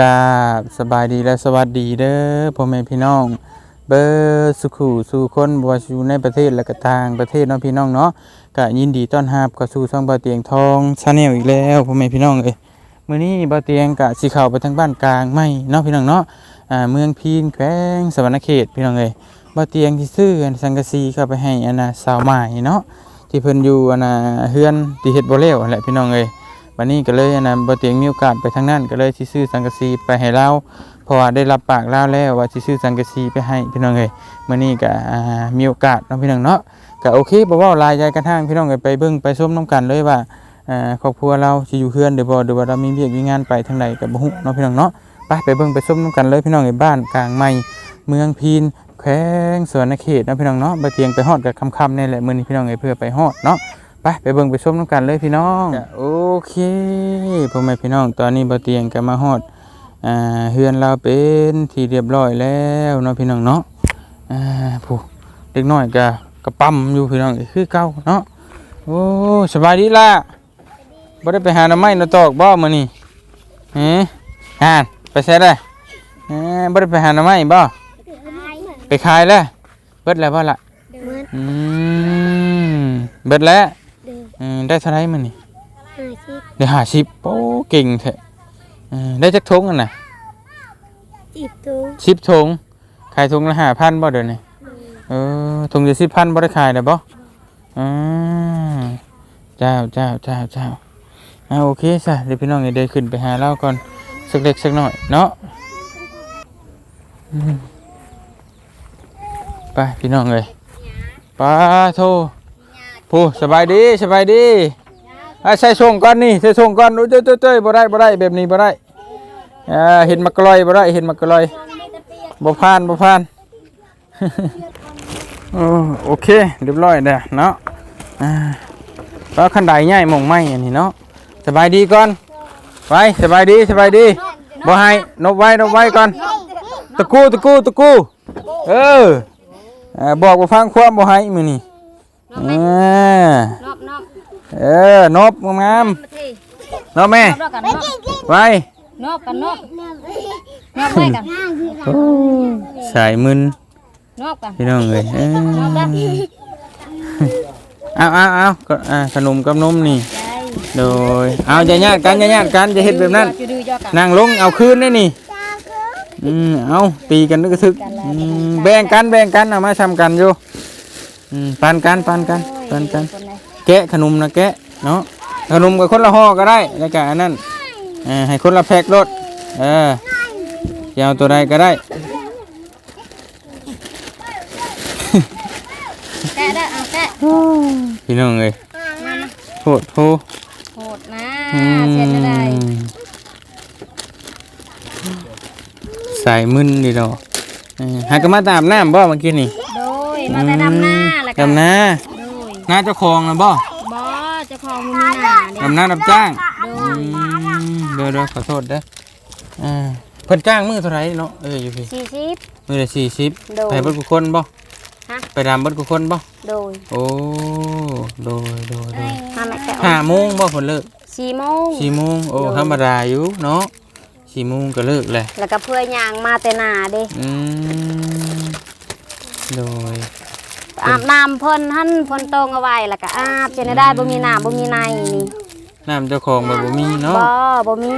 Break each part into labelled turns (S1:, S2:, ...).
S1: กาบสบายดีและสวัสดีเด้อพ่อแม่พี่น้อง เบอร์สุขูสู่คนบว่าสิอยู่ในประเทศและก็ต่างประเทศเนาะพี่น้องเนาะก็ยินดีต้อนรับเข้าสู่ช่องบ่าเตียงทองชาแนลอีกแล้วพ่อแม่พี่น้องเอ้ยมื้อนี้บ่าเตียงก็สิเข้าไปทางบ้านกลางไม่เนาะพี่น้องเนาะอ่าเมืองพีนแขวงสวรรณเขตพี่น้องเอ้ยบ่าเตียงที่ซื้อสังกะสีเข้าไปให้อันน่ะสาวใหม่เนาะที่เพิ่นอยู่อันน่ะเฮือนที่เฮ็ดบ่แล้วนั่นแหละพี่น้องเอ้ย วันนี้ก็เลยอันนะบ่เตียงมีโอกาสไปทางนั้นก็เลยสิซื้อสังกะสีไปให้เราเพราะว่าได้รับปากแล้วแล้วว่าสิซื้อสังกะสีไปให้พี่น้องเอ้ยมื้อนี้ก็มีโอกาสเนาะพี่น้องเนาะก็โอเคบ่เว้าลายใจกระทั่งพี่น้องเอ้ยไปเบิ่งไปชมนํกันเลยว่าครอบครัวเราสิอยู่เฮือนหรือบ่หรือว่าเรามีเวียกมีงานไปทางใดก็บ่ฮู้เนาะพี่น้องเนาะไปไปเบิ่งไปชมนํกันเลยพี่น้องเอ้ยบ้านกลางใหม่เมืองพีนแขวงสวนเขตนะพี่น้องเนาะบ่เตียงไปฮอดกับค่ำๆนี่แหละมื้อนี้พี่น้องเอ้ยเพื่อไปฮอดเนาะ ไปไปเบิ่งไปชมน้ำกันเลยพี่น้องโอเคพ่อแม่พี่น้องตอนนี้บ่เตียงก็มาฮอดอ่าเฮือนเราเป็นที่เรียบร้อยแล้วเนาะพี่น้องเนาะอ่าผู้เด็กน้อยก็กระปั๊มอยู่พี่น้องคือเก่าเนาะโอ้สบายดีล่ะบ่ได้ไปหาหน่อไม้หน่อตอกบ่มื้อนี้ฮะห่านไปใส่ได้เอ้อบ่ได้ไปหาหน่อไม้บ่ไปขายแล้วเบิดแล้วบ่ล่ะอืมเบิดแล้วอืม ได้เท่าไหรมันนี่ได้ห้าสิบโอ้เก่งแท้เออได้จักทงกันน่ะ
S2: จีบตัว
S1: สิบทงขายทงละห้าพันบ่เดี๋ยวนี้เออทงจะสิบพันบ่ได้ขายได้บ่อืมเจ้าเจ้าเจ้าเจ้าอ่าโอเคซะเดี๋ยวพี่น้องเดี๋ยวขึ้นไปหาเล่าก่อนสักเล็กสักหน่อยเนาะอืมไปพี่น้องเลยปลาโท ผู้สบายดีสบายดีอะใส่ส่งก่อนนี่ใส่ส่งก่อนโอ้ยเจ้ยเจ้ยบ่ได้บ่ได้แบบนี้บ่ได้อ่าเห็นมักกะลอยบ่ได้เห็นมักกะลอยบ่ผ่านบ่ผ่านโอเคเรียบร้อยแล้วเนาะอ่าแล้วคันใดใหญ่มองไม้อันนี้เนาะสบายดีก่อนไปสบายดีสบายดีบ่ให้นบไว้นบไว้ก่อนตะกู้ตะกู้ตะกู้เออบอกว่าฟังความบ่ให้มือนี้ อ่าน
S2: อกนอก
S1: เออนบงาม
S2: มาที
S1: ๆนบแม่
S2: นอกกันนอก
S1: ไว้
S2: นอกกันนอกนอกไว้กัน
S1: สายมึน
S2: นอกกัน
S1: พี่น้องเอ้ยเอ้
S2: นอกกัน
S1: ยเอาเอาเอาก็อ่าขนมกับนมนี่ โดยเอาอย่าญาติกันอย่าญาติกันจะเฮ็ดแบบนั้น
S2: จะดูจอกัน
S1: นั่งลงเอาคืนได้นี่ อืมเอาตีกันนึกทึกอืมแบ่งกันแบ่งกันเอามาทำกันอยู่ อืมปันกันปันกันปันกัน แกะขนมนะแกะเนาะขนมกับคนละห่อก็ได้แล้วก็อันนั้นเออให้คนละแพ็ครถเออจะเอาตัวใดก็ได้
S2: แกะได้เอาแกะ
S1: พี่น้องเอ้ย
S2: มามา
S1: โหดโห
S2: โหดนะ
S1: อื
S2: เสร็จแล้วได้
S1: มสายมึนดีดอกเออหากนมาตามน้ำบ่เมื่อกี้นี่
S2: โด ยมาแต่ดำหน้าแล้วก็
S1: ดำนา
S2: โดย
S1: หน้าเจ้าของนะบ่
S2: บอเจ้าของมือหน้าเด็
S1: ดำนารับจ้าง
S2: โด
S1: อื
S2: ย
S1: มเดี๋ยวเดี๋ยวขอโทษเด้ออ่าเพิ่นจ้างมือเท่าไหร่เนาะเอออยู่พี่
S2: สี่สิบ
S1: มือละสี่สิบ
S2: โดย
S1: ไปเบิดกุคนบ่
S2: ฮะ
S1: ไปดำเบิดกุคนบ่
S2: โดย
S1: โอ้โดยโดยโดย
S2: มาไม่แกะ
S1: ห้าโมงบ่ผลเลิก
S2: สี่โมง
S1: สี่โมงโอ้
S2: โดย
S1: ธรรมดาอยู่เนาะสี่โมงก็เลิกแหละ
S2: แล้วก็เพื่อยางมาแต่หน้าเด้
S1: อืม โดย
S2: อาบน้ำเพ่นหั่นเพ่นตรงเอาไว้แล้วก็อาบจะได้บ่มีน้ำบ่มีในนี่
S1: น้ำเจ้าของแบบบ่มีเนาะ
S2: บ่บ่มี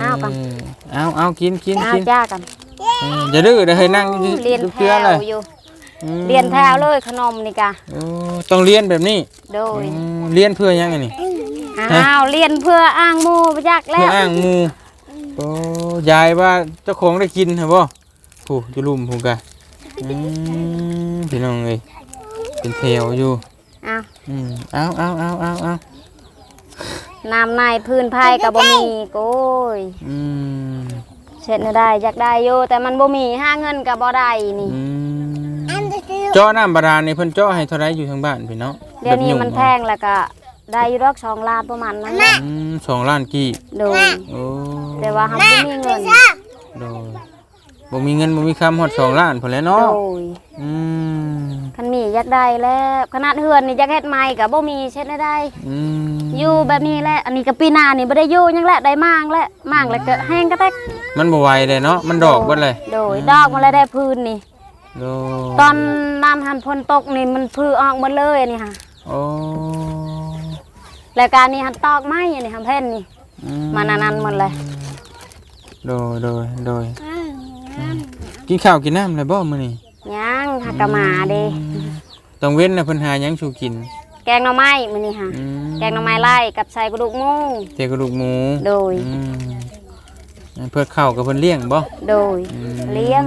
S1: เอ้า
S2: วกัน
S1: เอาเอากินกิน
S2: อ้าว
S1: กิน
S2: จ้ากัน
S1: เอออย่าดื้อเด้อให้นั่งอยู่
S2: เรียน
S1: อยู่
S2: แถ
S1: เพื่อ
S2: ว
S1: เลย
S2: อยู่
S1: อืม
S2: เรียนแถวเลยขนมนี่กะ
S1: โอ้ต้องเรียนแบบนี้
S2: โดย
S1: อืมเรียนเพื่อยังไงนี่
S2: อ้าวเรียนเพื่ออ้างหมู่ไปจักแล้
S1: เพื่อ
S2: ว
S1: อ้างหมูโอ้ยายว่าเจ้าของได้กินเหรอบ่ผู้อยู่ลุมผู้กะ อืมพี่น้องเอ้ยเป็นแถวอยู่
S2: อ้าว
S1: อืมเอาเอาเอาเอาเอา
S2: น้ำในพื้นไผ่ก็บ่มีโก้ย
S1: อืม
S2: เช็ดได้อยากได้อยู่แต่มันบ่มีหาเงินก็บ่ได้นี่
S1: อืมเจาะน้ำบาดาลนี่เพิ่นเจาะให้เท่าไรอยู่ทางบ้านพี่เนาะ
S2: เดี๋ยวนี้
S1: แบบ
S2: มันแพงแล้วก็ได้อยู่ดอก2ล้านประมาณนั้นแหละ
S1: อืมสองล้านกี่
S2: โดย
S1: โอ้
S2: แต่ว่าเฮาบ่มีเงิน
S1: โดย บ่มีเงินบ่มีคำฮอดสองล้านพุ่นแหล้ว
S2: โด
S1: เนาะ
S2: ย
S1: อืม
S2: คันมีอยากได้แล้วขนาดเฮือนนี่อยากเฮ็ดใหม่ก็บ่มีเช็ดได้ได้
S1: อืม
S2: อยู่แบบนี้แหละ อันนี้ก็ปีหน้านี่บ่ได้อยู่หยังแหละได้มางแล้วมางแล้วก็แห้งก็แตก
S1: มันบ่ไหวเลยเนาะมันดอกเบิดเลย
S2: โดยดอกมันเลยได้พื้นนี่
S1: โด
S2: ตอนน้ำหันฝนตกนี่มันพือออกหมดเลยอันนี้ค่ะ
S1: โอ้
S2: รายการนี้หันตอกไม้อันนี้หันเพ่นนี่
S1: อื
S2: มานานันหมดเลย
S1: โดยโดยโดย กินข้าวกินน้ำเลยบ่มื้อนี้
S2: ย่างหักกะหมาเด้
S1: ต้องเว้นนะเพิ่นหาหยังชูกิน
S2: แกงหน่อไม้มื้อนี้ค่ะ
S1: อืม
S2: แกงหน่อไม้ไล่กับใส่กระดูกหมู
S1: เทกระดูกหมู
S2: โดย
S1: อืมเพื่อข้าวกับเพิ่นเลี้ยงบ่
S2: โดย
S1: อืม
S2: เลี้ยง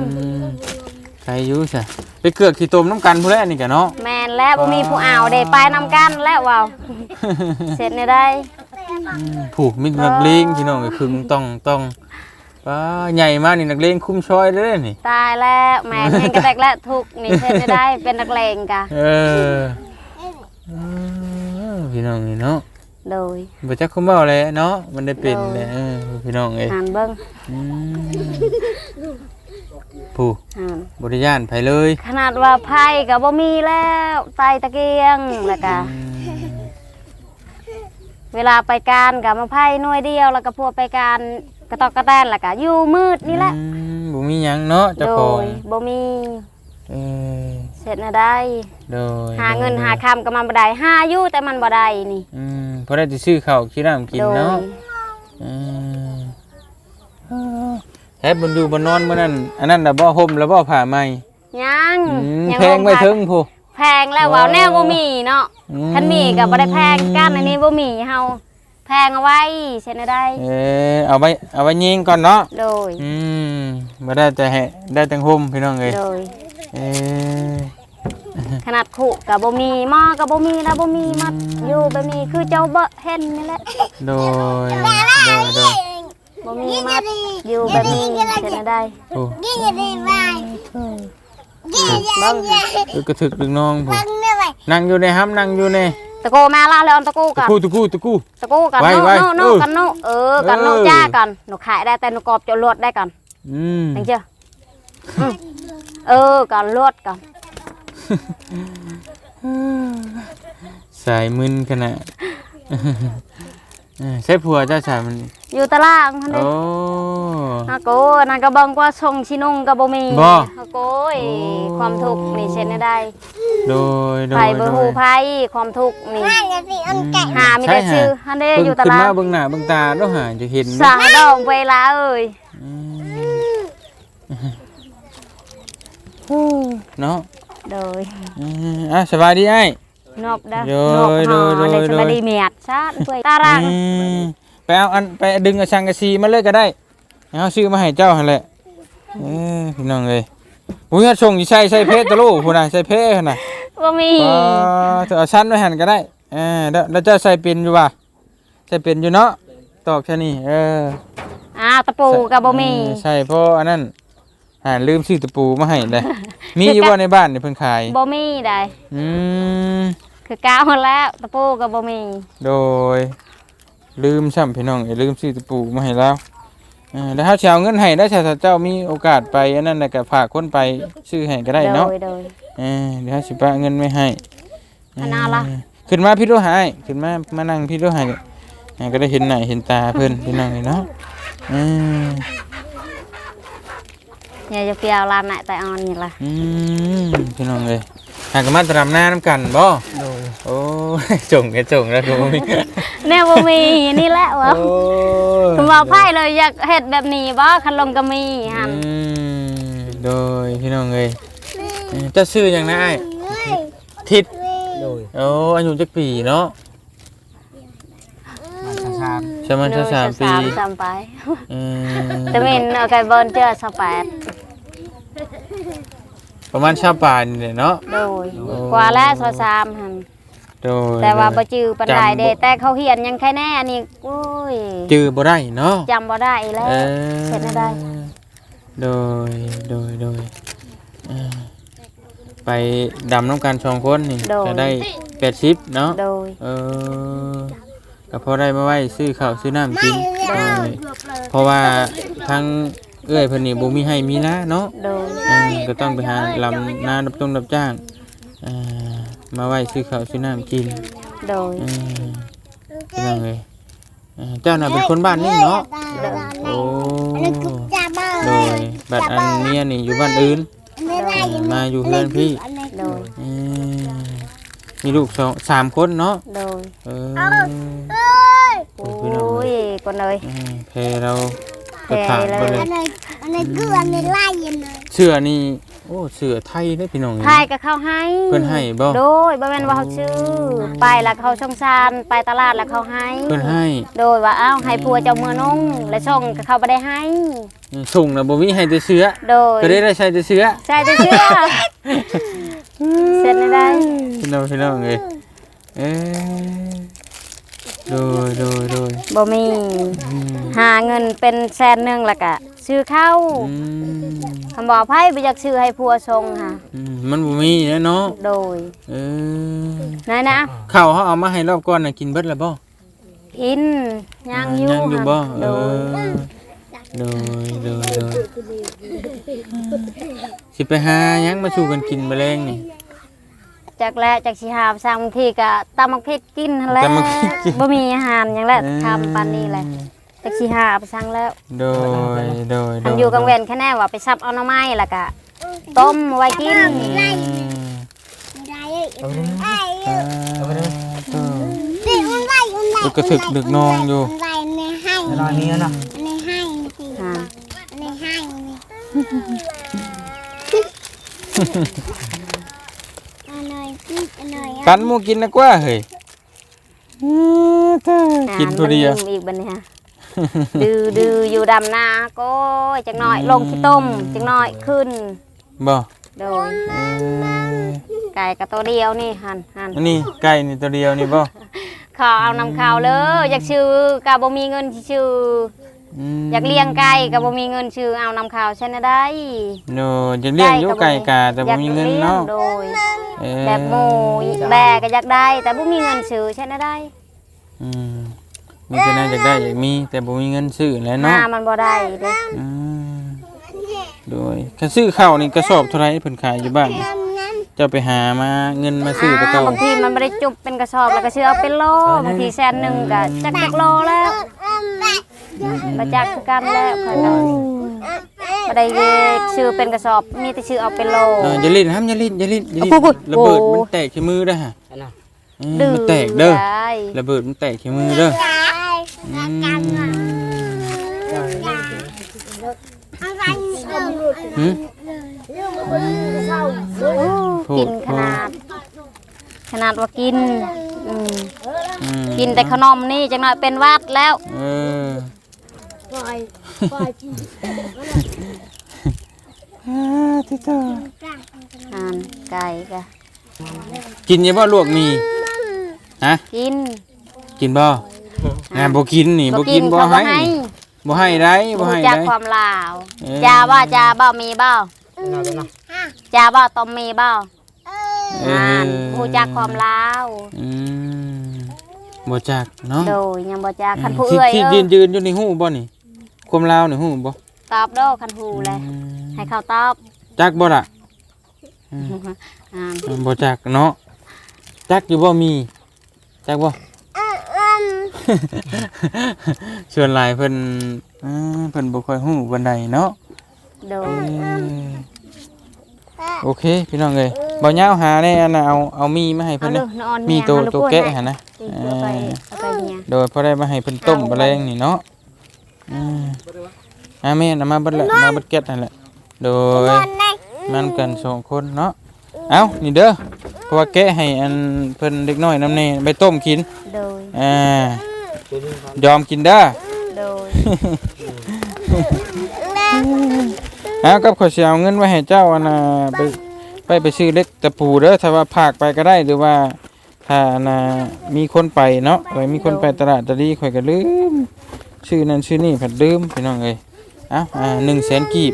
S1: ใครอยู่ซะไปเกือกขี้ตมน้ำกันพุ่นแหละนี่กะเนาะ
S2: แม่นแล้วบ่มีผู้อ่าวเด้ไปนำกันแล้วว้าวเสร็จนี่ได้
S1: ผูกมิกนักเลงพี่น้องก็คือต้องต้อง ป้าใหญ่มากนี่นักเลงคุ้มชอยเด้อนี่
S2: ตายแล้วแม่นแห้งกระแตกแล้วทุกข์นี่เสร็จนี่ได้เป็นนักเลงกะ
S1: เออเออพี่น้องนี่เนาะ
S2: โดย
S1: บ่จักคุมเว้าเลยเนาะมันได้เป็นแหละเออพี่น้องเอ้ย
S2: หานเบิ่ง
S1: อืมผู้
S2: หาน
S1: บริยานไปเลย
S2: ขนาดว่าไผ่ก็บ่มีแล้วไตตะเกียงแล้วก็
S1: อืม
S2: เวลาไปการกับมาไพ่หน่วยเดียวแล้วก็พวกไปการกระตอกกระแตนแล้วก็อยู่มืดนี่แหละ
S1: อืมบ่มีหยังเนาะเจ้า
S2: โด
S1: ของ
S2: ยบ่มี
S1: เออ
S2: เสร็จนะได้
S1: โดย
S2: หาเงินหาคำก็มันบ่ได้หาอยู่แต่มันบ่ได้นี่
S1: อืมพอได้สิซื้อข้าวกินน้ำกิน
S2: โดย
S1: เนาะอืมแฮบบนอยู่บนนอนมื้อนั้นอันนั้นน่ะบ่ห่มแล้วบ่ผ้าไหม
S2: ยัง
S1: อืม
S2: ยัง
S1: แพงไว้
S2: ลพัก
S1: ถึงผู้
S2: แพงแล้วว่าแนวบ่มีเนาะ
S1: อื
S2: คันมีก็บ่ได้แพงกันอันนี้บ่มีเฮา แพงเอาไว้เสร็จนะได้
S1: เออเอาไว้เอาไว้ยิงก่อนเนาะ
S2: โดย
S1: อืมบ่ได้แต่ให้ได้แต่ห่มพี่น้องเอ้ย
S2: โดย
S1: เออ
S2: ขนาดขุก็บ่มีหม้อก็บ่มีแล้วบ่มีมัดอยู่แบบนี้คือเจ้าบ่เห็นนี่แหละ
S1: โดยโดยโดย
S2: บ่มีมัดอยู่แบบนี้เสร็จนะได้
S1: โอ้
S3: Ghi nhà đi vai Ghi nhà đi
S1: ดึกกระถึกดึกน้องผมนั่งอยู่ในห้ำนั่งอยู่ใน
S2: ตะโกมาลาเลยออนตะโก
S1: ตะ
S2: กัน
S1: กู้ตะกู้ตะกู้
S2: ตะโกกัน
S1: ไว้
S2: โน
S1: ไว้
S2: โนโน
S1: เออ
S2: กันโนเออกันโน
S1: เออ
S2: จ้ากันหนูขายได้แต่หนูกรอบจะลวดได้กัน
S1: อืม
S2: เห็นเจ้าอืมเออกันลวดกัน
S1: สายมึนขนาดเออใช่ผัวเจ้าชายมัน
S2: อยู่ตารางนั่นเอ
S1: โอ้
S2: งอาโกนั่นก็เบังกว่าชงชินุ่งก็บ่มี
S1: บ่
S2: อาโกยความทุกข์นี่เช่นได้
S1: โดยโด
S2: ไผ
S1: ย
S2: บ่
S1: โด
S2: ฮู้
S1: ย
S2: ไผความทุกข์นี่
S3: Hai nhà đi ăn cạnh
S2: หามีแต่ชื่อฮันเด้
S1: เบิ่ง
S2: อยู่ตา
S1: ขึ้น
S2: ราง
S1: มาเบิ่งหน้าเบิ่งตาเด้อหาจะเห็น
S2: สาดองเวลาเอ้ย
S1: อืมเนาะ
S2: โดย
S1: อืมอะสบายดีไอ้
S2: นบเด้อ
S1: โด
S2: นบ
S1: ย
S2: หอ
S1: โดย
S2: ได้
S1: โดย
S2: สบายดีเมียดซาดเว้ยตาราง
S1: อืมไปเอาอันไปดึงกระชังกระซีมาเลยก็ได้ เอาซื้อมาให้เจ้าหั่นแหละเออพี่น้องเอ้ยอุ้ยส่งสิใส่ใส่เพชรตะลูกพุ่นน่ะใส่เพชรหั่นน่ะ
S2: บ่มี
S1: อ๋อเธอเอาชั้นไว้หั่นก็ได้เออแล้วแล้วเจ้าใส่เป็นอยู่ป่ะใส่เป็นอยู่เนาะตอกแค่นี้เออ
S2: อ่าตะปูก็บ่มี
S1: เออใช่เพราะอันนั้นหาลืมซื้อตะปูมาให้เลยมีอยู่บ่ในบ้านนี่เพิ่นขาย
S2: บ่มีได้
S1: อืม
S2: คือกาวหมดแล้วตะปูก็บ่มี
S1: โดย ลืมช่ำพี่น้องเอ้ยลืมซื้อตะปูมาให้แล้ว เออแล้วถ้าสิเอาเงินให้ได้ถ้าเจ้ามีโอกาสไปอันนั้นน่ะก็ฝากคนไปซื้อให้ก็ได้เนาะ
S2: โดยโดย
S1: เออเดี๋ยวสิปะเงินไม่ให้
S2: อันน่าล่ะ
S1: เออขึ้นมาพี่ดูหายขึ้นมามานั่งพี่ดูหายเนี่ยเออก็ได้เห็นหน้าเห็นตาเพิ่นพี่น้องเนาะเออ
S2: อย่าจะเปียวลานไหนแต่ออนนี่ล่ะ
S1: อืมพี่น้องเลยหากนมาตรำหน้าน้ำกันบ่โอ้ยจงแกจงแล้วกูมี
S2: แน่บ่มีนี่แหละวะ
S1: โอ้ย
S2: คุณว่าไพ่เลยอยากเฮ็ดแบบนี้บ่คันลงก็มีหั่น
S1: อืมโดยพี่น้องเลยเออเจะชื่ออย่างนะไอ้ายทิศโอ้อายุจักปีเนาะใช่มันจะสามปี
S2: สามสามไป
S1: อืม
S2: แต่มินเอาไก่เบิร์นเจอสแปด
S1: ประมาณชาวป่านเนี่ยเนาะ
S2: โดยกว่าแล้วซอสามหั่น
S1: โดย
S2: แต่ว่าบ่จื้อปานใด
S1: จำบ่
S2: เด้แต่เขาเฮียนยังแค่แน่อันนี้โอ้ย
S1: จือบ่ได้เนาะ
S2: จำบ่ได้แล้ว
S1: เออ
S2: เฮ็ดไม่ได้
S1: โดยโดยโดยเอ่อไปดำน้ำกันสองคนนี่จะได้แปดสิบเนาะ
S2: โดย
S1: เออก็พอได้มาไว้ซื้อข้าวซื้อน้ำกินโดยเพราะว่าทั้งเอื้อยเพิ่นนี่บ่มีให้มีนะเนาะ
S2: โดย
S1: เออก็ต้องไปหาลำนาดับจงดับจ้างเออ มาไว้ซื้อข้าวซื้อน้ำกิน
S2: โดย
S1: อืมพี่น้องเอ้ยเอ่อเจ้าน่ะเป็นคนบ้านนี่เนาะโอ้
S3: จับบ้า
S1: โดยบัดอันเมียนี่อยู่บ้านอื่น
S3: ไม่ได้
S1: เออมาอยู่เพื่อนพี่
S2: โดย
S1: เออมีลูกสองสามคนเนาะ
S2: โดย
S1: เออ
S3: เอ้ย
S1: โอ้
S2: โอ้
S1: พี่น้องเอ้ย
S2: ยคนเลย
S1: เออเพเรากระถางไปเลย
S3: อันนี้อันนี้คืออันนี้ไล่ยังไง
S1: เสื้อนี่ โอ้เสื้อไทยได้อพี่น้องเอ้ย
S2: พายก็เข้าให้
S1: เพิ่นให้บ่
S2: โดยบ่แม่นว่าเขาชื่อ ไปแล้วเขาช่องชานไปตลาดแล้วเขาให้
S1: เพิ่นให้
S2: โดยว่าอ้าวให้ผัวเจ้าเมือนุ่งและช่องก็เขาบ่ได้ให้
S1: ส่งน่ะบ่มีให้แต่เสื้อ
S2: โดย
S1: ก็ได้ได้ใช้แต่เสื้อ
S2: ใช่จะเชื่อเสร็จไม่ได้
S1: พี่น้องพี่น้องเอ้ยเอ้ยโดยโดยโดย
S2: บ่มี
S1: อืม
S2: หาเงินเป็นแสนหนึงแล้วก็ ซื้อข้าว
S1: อืม
S2: คำบอกไผบ่อยากซื้อให้ผัวชงค่ะ
S1: อืมมันบ่มีนะเนาะ
S2: โดย
S1: เออ
S2: นั่นนะ
S1: ข้าวเขาเอามาให้รอบก่อนน่ะกินเบิดแล้วบ่
S2: กินยังอยู่
S1: ยังอยู่บ่
S2: ค่ะ
S1: เอ
S2: โดย
S1: อโดยโดยโดยสิไปหาหยังมาสู่กันกินแมลงนี่
S2: จากแลจากสิหาสร้างบางทีก็ตำมักพริกกินหั่นแหละ
S1: ตำบักพริกกิน
S2: บ่มีอาหารหยังแหละทำปานนี้แหละ จากสิหาไปสั่งแล้ว
S1: โดยโดยโด
S2: อัน
S1: ย
S2: อยู่กังเวนแค่แน่ว่าไปซับเอาหน่อไม้แล้วก็ต้มไว้กิน
S1: อืม
S3: ไม่ได้เอ้ยเอ้ย
S1: อ่าโต
S3: เด็กมันไล่มันไล่
S1: ลูกกระถึกดึกนองอยู่
S3: มันไล่ในให้
S4: รอยนี้นะ
S3: ในให้สิ
S2: อ่า
S3: ในให้อันไหนกินอันไหน
S1: ปันหมูกินนะกว่าเฮ้ยกินตัวเดียว
S2: อ่ามันอีกบัดนี้ฮะ ดื้อดื้ออยู่ดำนาก็จังน้อยลงขี้ต้มจังน้อยขึ้น
S1: บ่
S2: โดย
S1: เออ
S2: ไก่กับตัวเดียวนี่หันหัน
S1: อันนี้ไก่นี่ตัวเดียวนี่บ่
S2: ขอเอานำข้าวเลยอยากชื่อกะบ่มีเงินที่ชื่อ
S1: ม
S2: อยากเลี้ยงไก่กะบ่มีเงินชื่อเอานำข้าวใช่นะได้
S1: โนจะเลี้ยงอยู่ไก่กาแต่บ่มีเงินเนาะ
S2: อยกลี้ยงโดย
S1: เออ
S2: แบบหมูแบก็อยากได้ แต่บ่มีเงินซื้อใช่นะได้
S1: อืม มีแต่น่าอยากได้อยากมี แต่บ่มีเงินซื้อแหล้ว
S2: หน้า
S1: เนาะ
S2: มันบ่ได้เด้
S1: อืมโดยคันซื้อข้าวนี่กระสอบเท่าไหร่เพิ่นขายอยู่บ้านนี่เจ้าไปหามาเงินมาซื้อไปเก่า
S2: บางทีมันไม่ได้จุบเป็นกระสอบแล้วก็ซื้อเอาเป็นโลบางทีแสนหนึ่งก็จักจักโลแล้วประจักคือกันแล้วค่ะเนาะบ่ได้ซื้อเป็นกระสอบมีแต่ซื้อเอาเป็นโล
S1: เอออย่าลิ้นห้ามอย่าลิ้นอย่าลิ้นอย่าลิ้น
S2: โอ้โห
S1: ระเบิดมันแตกที่มือเด้อฮะ
S4: อันน่ะ
S1: เออ
S2: ดื้อ
S1: มันแตกเด้อ
S2: ได้
S1: ระเบิดมันแตกที่มือเด้อ
S3: ได้
S1: อืม
S3: อะไรเนี่ย
S1: หืมพู
S2: กิ
S1: ด
S2: นขนาด ขนาดว่ากินอืม
S1: อืม
S2: กินแต่ขนมนี่จังหน่อยเป็นหวัดแล้ว
S1: เอออ่าที่ต่อ
S2: อ่านไก่ก็
S1: กินอยังบ่ลวกมี ฮะ
S2: กิน
S1: กินบ่งานบ่กินนี่บ่กินบ่
S2: เขา
S1: ให้ บ่ให้ได้บ่
S2: รู้
S1: ให้
S2: จัก
S1: ได้
S2: ความลาว
S1: เออ
S2: จาบ่จาบ่มีบ่
S4: อันน่ะเป็นน่ะ
S2: จาบ่ต้มมีบ่
S1: เอ
S2: อ่าน
S1: อ
S2: รู้จักความลาว
S1: อืมบ่จักเนาะ
S2: โดยยังบ่จักคันผู้
S1: ที่
S2: เอื้อย
S1: ที่
S2: เอ
S1: ยื
S2: อน
S1: ยืนอยู่ในหูบ่นี่ ความลาวในหูบ่
S2: ตอบโดคันผู้เลย
S1: อืม
S2: ให้เขาตอบ
S1: จักบ่ล่ะ
S2: อ่าน
S1: บ่จักเนาะจักอยู่บ่มี จักบ่ชวนหลายเพิ่นอ่าเพิ่นบ่ค่อยฮู้ปานใดเนาะ
S2: โดย
S1: โอเค พี่น้องเอ้ยบ่ยาวหาแน่อันน่ะเอาเอามีมาให้
S2: เอา
S1: เพิ่น
S2: เล
S1: นะ
S2: ยนอน
S1: มี
S2: แห้ง
S1: ตัว
S2: เอาลู
S1: ตัว
S2: ก
S1: แกะ
S2: ให้
S1: หั่นนะ
S2: สิเอาไปเอาไปเนี่ย
S1: โดยพอได้มาให้เพิ่นต้มแมลงนี่เนาะอืมอ่าแม่นเอามาเบิดละมาเบิดแก๊สนั่นแหละ โดยมันกันสองคนเนาะ เอ้านี่เด้อเพราะว่าแกะให้อันเพิ่นเด็กน้อยนำแน่ไปต้มกิน
S2: โดย
S1: อ่ายอมกินเด้อ
S2: โดย
S1: เอากับข้อยสิเอาเงินไว้ให้เจ้าอันน่ะไปไปไปซื้อเล็กตะปูเด้อถ้าว่าผากไปก็ได้หรือว่าถ้าอันน่ะมีคนไปเนาะไว้มีคนไปตลาดตะลีข่อยก็ลืมชื่อนั้นชื่อนี้ผัดลืมพี่น้องเอ้ยเอ้าอ่า1แสนกีบ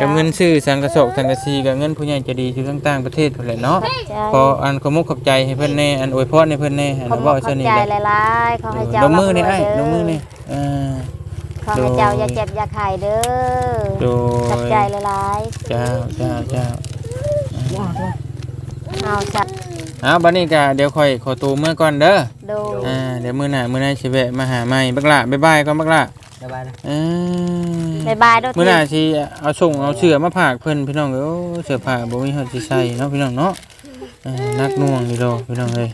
S1: กับเงินซื้อสังกะสอกสังกะสีกับเงินผู้ใหญ่ใจะดีที่ต่างๆประเทศพุ่นแหละเนาะ
S2: จ้า
S1: ขออันขอมุกขอบใจให้เพิ่นแน่อันอวยพรให้เพิ่นแน่อัน
S2: ขอบ
S1: เว้า
S2: ขอ
S1: ซั่
S2: บ
S1: นนี่
S2: ใจ
S1: แหละ
S2: หลายๆขอให้เจ้า
S1: ลงมือนี่
S2: ร่ำรว
S1: ไอ้
S2: ย
S1: ล
S2: เด้
S1: งมือนี่อ่า
S2: ขอให้เจ้าอย่าเจ็บอย่าไข้เด้อ
S1: โด
S2: ขอบ
S1: ย
S2: ใจหลาย
S1: เจ้าเจ้าเจ้า
S2: ๆเอาสัตว์
S1: เอาบัดนี้ก็เดี๋ยวค่อยขอตัวเมื่อก่อนเด้อ
S2: โดย
S1: อ่าเดี๋ยวมื้อหน้ามื้อหน้าสิแวะมาหาใหม่บักละบ๊ายบายก่อนบักละ
S4: สบายนะ
S1: เออ
S2: บ๊ายบายเด้อ
S1: มื้อหน้าสิเอาส่งเอาเสื้อมาฝากเพิ่นพี่น้องเอ้ยโอ้เสื้อผ้าบ่มีเฮาสิใส่เนาะพี่น้องเนาะเออนักหน่วงอยู่ดอกพี่น้องเอ้ย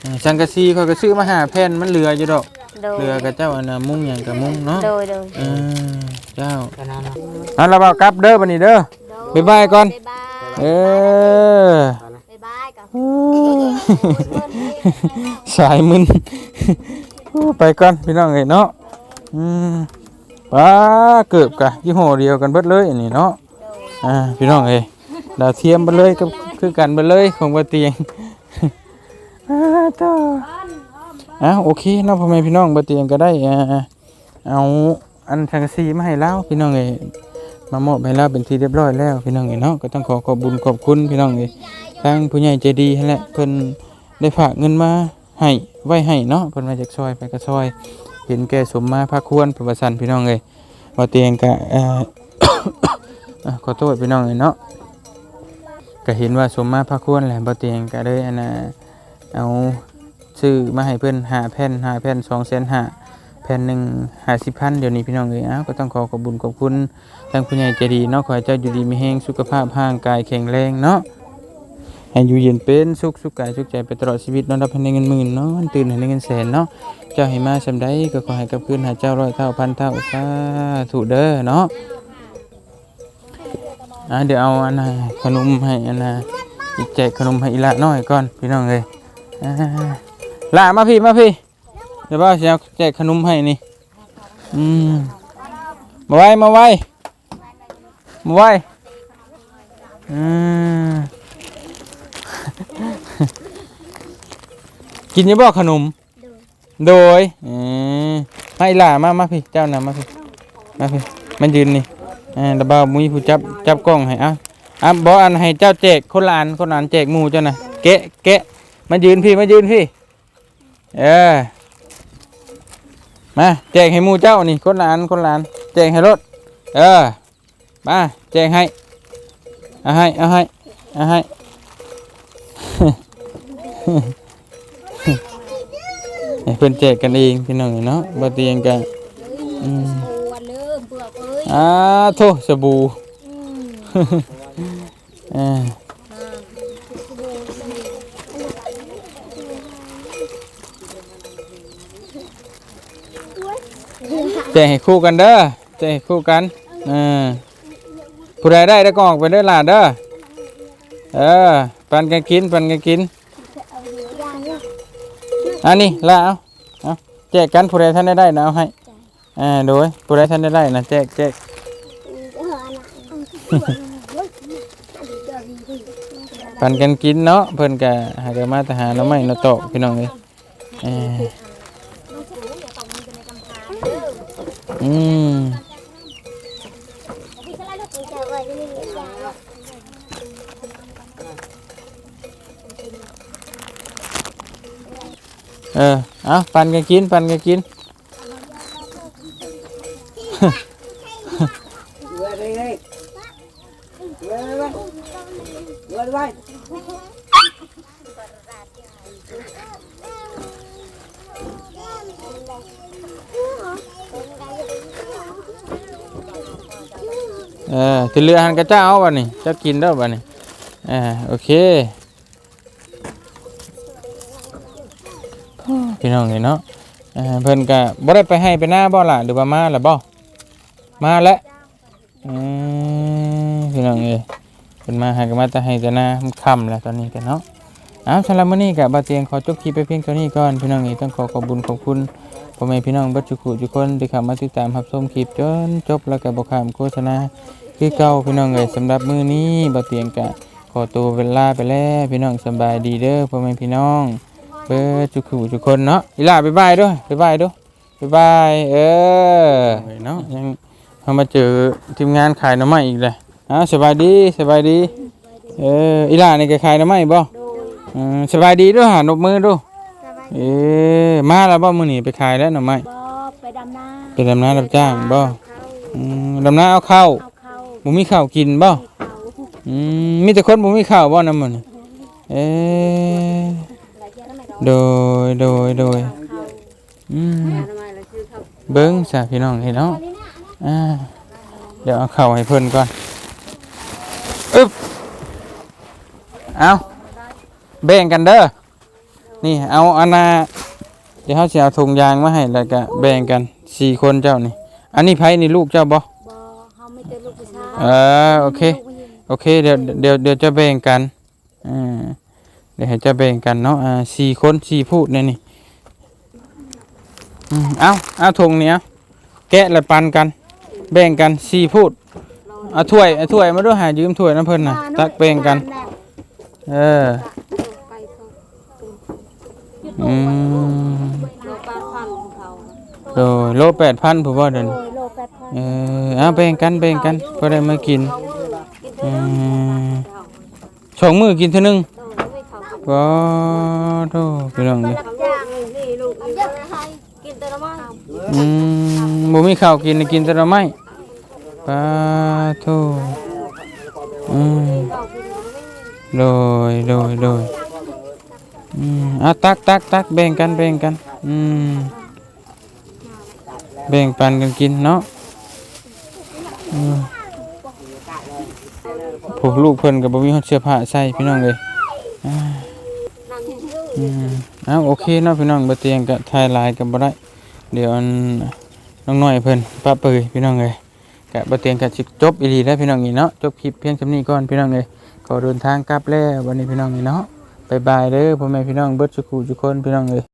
S1: เออสังกะสีข้อยก็ซื้อมาหาแผ่นมันเหลืออยู่ดอก
S2: โดย
S1: เหลือกับเจ้าอันน่ะมุ้งหยังกับมุ้งเนาะ
S2: โดยโดย
S1: เออเจ้า
S4: ก็นอนเนาะ
S1: เอาละบ่าวกลับเด้อบัดนี้เด้อบ๊ายบายก่อน
S2: บ๊ายบาย
S1: เออ
S2: บ๊ายบายกับ
S1: สายมึนไปก่อนพี่น้องเอ้ยเนาะอืม ป้าเกือบกะยี่ห้อเดียวกันเบิดเลยอันนี้เนาะอ่าพี่น้องเอ้ยดาวเทียมเบิดเลยก็คือกันเบิดเลยของบ่เตียงอ่าต่ออะโอเคเนาะพ่อแม่พี่น้องบ่เตียงก็ได้อ่าเอาอันทางซีมาให้แล้วพี่น้องเอ้ยมามอบให้แล้วเป็นที่เรียบร้อยแล้วพี่น้องเอ้ยเนาะก็ต้องขอขอบบุญขอบคุณพี่น้องเอ้ยทางผู้ใหญ่ใจดีนั่นแหละเพิ่นได้ฝากเงินมาให้ไว้ให้เนาะเพิ่นมาจากซอยไปก็ซอย เห็นแก่สมมาพระควรประวัติสันพี่น้องเลยบ่เตียงกะขอโทษพี่น้องเลยเนาะก็เห็นว่าสมมาพระควรแหละบ่เตียงก็เลยอันน่ะเอาซื้อมาให้เพิ่อนหาแผ่นหาแผ่น2แสนหาแผ่นหนึ่งห้าสิบพันเดี๋ยวนี้พี่น้องเลยอ้าวก็ต้องขอขอบคุญขอบคุณทางผู้ใหญ่ใจดีเนาะขอให้เจ้าอยู่ดีมีแรงสุขภาพร่างกายแข็งแรงเนาะ ให้อยู่เย็นเป็นสุขสุขกายสุขใจไปตลอดชีวิตนอนรับให้ได้เงินหมื่นเนาะตื่นให้ได้เงินแสนเนาะเจ้าให้มาสำได้ก็ขอให้กลับคืนหาเจ้าร้อยเท่าพันเท่าสาธุเด้อเนาะอะเดี๋ยวเอาอันน่ะขนมให้อันน่ะอีกแจกขนมให้อีละน้อยก่อนพี่น้องเลยอ่าละมาพี่มาพี่เดี๋ยวบ่าวสิเอาแจกขนมให้นี่อืมมาไว้มาไว้มาไว้อืม กินอยังบอกขนม โดยเออให้หล่ามามาพี่เจ้านะมาพี่มาพี่มันยืนนี่อ่าระบาวมุ้ยผู้จับจับกล้องให้อะอะบอกอันให้เจ้าแจกคนละอันคนละอันแจกหมูเจ้านะเกะเกะมายืนพี่มายืนพี่ เออมาแจกให้หมูเจ้านี่คนละอันคนละอันแจกให้รถเออมาแจกให้เอาให้เอาให้เอาให้ ให้เพิ่นแจกกันเองพี่น้องเนาะบ่เตียงกันอืม
S3: วันเริ่มเปลือกเอ้ย
S1: อ่าโทสบู่อ่าแจกให้คู่กันเด้อแจกให้คู่กันอ่าผู้ใดได้ได้ก็ออกไปเด้อหลานเด้อเออปันกันกินปันกันกิน อันนี้ละเอาเอาแจกกันผู้ใดท่านได้ได้นะเอาให้อ่าโดยผู้ใดท่านได้ได้นะแจกแจกปันกันกินเนาะเพิ่นก็หากนมาทหารน้ำไม้เนาะโตะพี่น้องเลยเอออืม เออเอาปันกันกินปันกันกิน
S4: เว้ยเว้ยเว้ยเว้ยเว้ยเว้ยเว้ย
S1: เนี่เจ้ากินาโอเคพี่น้องนี่เนาะเอ่อเพิ่นก็บ่ได้ไปให้ไปหน้าบ่ล่ะหรือว่ามาล้วบ่มาแล้วพี่น้องเอ้ยเพิ่นมาหากมาแต่ให้แต่หน้าค่ำแล้วตอนนี้กันเนาะอ้าวสำหรับมื้อนี้ก็บ่เตียงขอจบคลิปไปเพียงเท่านี้ก่อนพี่น้องเอ้ยต้องขอขอบคุญขอบคุณพ่อแม่พี่น้องเบัดทุกผู้ทุกคนที่เข้ามาติดตามรับชมคลิปจนจบแล้วก็บ่ข้ามโฆษณาคือเก่าพี่น้องเอ้ยสำหรับมื้อนี้บ่เตียงกะขอตัวเวลาไปแล้วพี่น้องสบายดีเด้อพ่อแม่พี่น้อง เบิดทุกคู่ทุกคนเนาะอีหล่าบ๊ายบายด้วยบ๊ายบายด้วยบ๊ายบายเออเนาะยังเฮามาเจอทีมงานขายหน่อไม้อีกเลยอ้าวสบายดีสบายดีเอออีหล่านี่ก็ขายหน่อไม้บ่อืมสบายดีด้วยหานบมือดูเออมาแล้วบ่มื้อนี้ไปขายแล้วหน่อไม้
S3: บอไปดำนา
S1: ไปดำนารับจ้างบ่อืมดำนาเอาข้าว
S3: เอาเข้า
S1: บ่มีข้าวกินบ่
S3: เขา
S1: อืมมีแต่คนบ่มีข้าวบ่นำมันเอ๊ะ โดยโดยโดยอืมเบิ้งสาพี่น้องเห็นเนาะอ่าเดี๋ยวเอาเข่าให้เพิ่นก่อนอึ๊บเอาแบ่งกันเด้อนี่เอาอันนาเดี๋ยวเขาจะเอาถุงยางมาให้แล้วก็แบ่งกันสี่คนเจ้านี่ อันนี้ไผนี่ลูกเจ้าบ่
S2: บ่เฮาไม่เจอลูกผู้ชาย
S1: เออโอเคโอเคเดี๋ยวเดี๋ยวเดี๋ยวจะแบ่งกันอ่า เดี๋ยวให้จะแบ่งกันเนาะอ่าสี่คนสี่พูดเนี่ยนี่อืมเอาเอาถุงเนี้ยแกะและปันกัน แบ่งกันสี่พูดเอาถ้วยเอาถ้วยมาด้วยหายืมถ้วยน้ำเพิ่นน่ะตักแบ่งกัน เอออืม
S2: โลปลาพันของเขา
S1: โดยโลแปดพันผมว่าเดิน
S2: โลแปดพัน
S1: เออเอาแบ่งกันแบ่งกันก็ได้มากินอืมสองมือกินเท่านึง ก็โตพี่น้องนี่
S2: ย่างนี่ลูกนี่กินแต่ละมื้อ
S1: อืมบ่มีข้าวกินน่ะกินแต่ละไม้ปาโตอืมโดยโดยโดยอืมอะตักตักตักแบ่งกันแบ่งกันอืมแบ่งปันกันกินเนาะอืมพวกลูกเพิ่นก็บ่มีเสื้อผ้าใส่พี่น้องเอ้ย อ่าอืมเอาโอเคเนาะพี่น้องบ่เตียงก็ถ่ายลายก็บ่ได้ เดี๋ยวอันน้องน้อยเพิ่นป้าเปยพี่น้องเอ้ยก็บ่เตียงก็สิจบอีหลีแล้วพี่น้องนี่เนาะจบคลิปเพียงส่านี้ก่อนพี่น้องเอ้ยขอเดินทางกลับแล้ววันนี้พี่น้องนี่เนาะบ๊ายบายเด้อพ่อแม่พี่น้องเบิดสุขุทุกคนพี่น้องเอ้ย